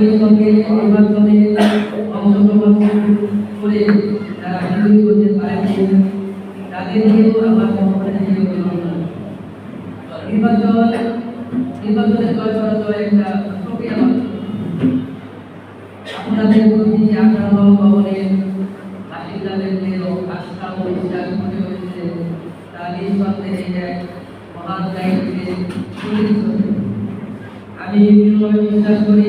একই নির্বাচনে অংশগ্রহণ করে যারা বিজয়ী হতে পারেনি তাদেরকেও আমার নির্বাচন নির্বাচনে জয় করা একটা প্রক্রিয়া আপনাদের প্রতি আঠারো ভবনের বাসিন্দাদের যে আস্থা ও বিশ্বাস মনে হয়েছে তা নিঃসন্দেহে এক মহান দায়িত্বে আমি বিশ্বাস করি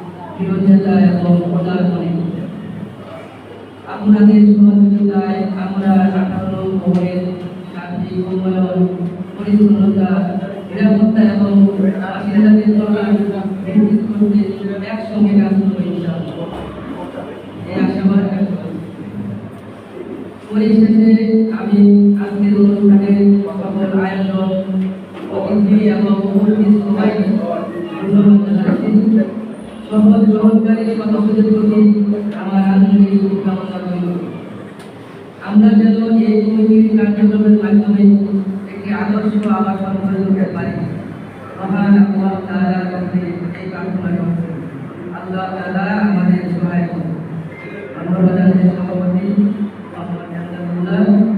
বিরোধিতা এবং প্রদান আপনাদের সহযোগিতায় আমরা আঠারো ভবনের শান্তি উন্নয়ন পরিচ্ছন্নতা নিরাপত্তা এবং বাসিন্দাদের কল্যাণ নিশ্চিত করতে একসঙ্গে কাজ করব এই আশাবাদ পরিশেষে আমি আজকের অনুষ্ঠানের সকল আয়োজন, অতিথি এবং উপস্থিত সবাইকে ধন্যবাদ জানাচ্ছি। শপথ গ্রহণকারী সদস্যদের প্রতি আমার আন্তরিক শুভকামনা রইল। আমরা যেন এই কমিটির কার্যক্রমের মাধ্যমে একটি আদর্শ আবাসন গড়ে তুলতে পারি। মহান আল্লাহ তাআলার কাছে এই প্রার্থনা করছি। আল্লাহ তাআলা আমাদের সহায় ধন্যবাদ জানাই সভাপতি মোহাম্মদ জান্নাতুল্লাহ।